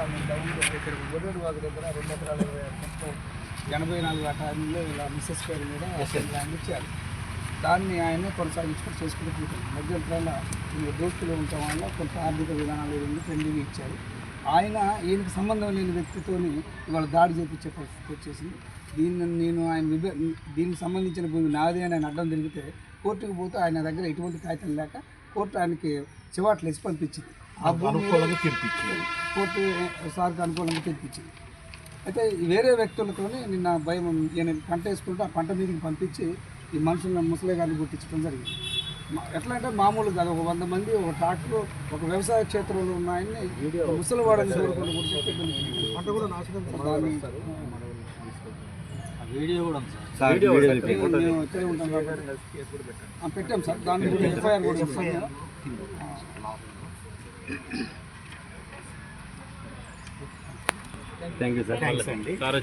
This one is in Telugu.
కాలనీ డౌన్లో గొర్రెడు వాగు దగ్గర రెండు ఎకరాల మొత్తం ఎనభై నాలుగు ఎకరాల్లో ఇలా మిస్సెస్ పేరు మీద ల్యాండ్ ఇచ్చారు దాన్ని ఆయన కొనసాగించుకొని చేసుకుంటూ మధ్యంతరాల దోస్తులు ఉండటం వల్ల కొంత ఆర్థిక విధానాలు ఏమి ట్రెండింగ్ ఇచ్చారు. ఆయన ఈయనకు సంబంధం లేని వ్యక్తితోని ఇవాళ దాడి చేపించే పరిస్థితి వచ్చేసింది దీన్ని నేను ఆయన విభ దీనికి సంబంధించిన భూమి నాది అని ఆయన అడ్డం తిరిగితే కోర్టుకు పోతే ఆయన దగ్గర ఎటువంటి కాగితం లేక కోర్టు ఆయనకి చివాట్లు వేసి పంపించింది. భూమి మీద కోర్టు సార్కి అనుకూలంగా తెప్పించింది అయితే వేరే వ్యక్తులతోనే నిన్న భయం ఈయన పంట వేసుకుంటే ఆ పంట మీదకి పంపించి ఈ మనుషులను ముసలి గారిని గుర్తించడం జరిగింది. ఎట్లా అంటే మామూలు కాదు ఒక వంద మంది ఒక ట్రాక్టర్ ఒక వ్యవసాయ క్షేత్రంలో ఉన్న ఆయన్ని ఒక ముసలివాడని చూడకుండా గుర్తించి పంట కూడా నాశనం వీడియో సార్. పెట్టాం సార్. దాని కూడా ఎఫ్ఐఆర్ కూడా థ్యాంక్ యూ సార్ సార్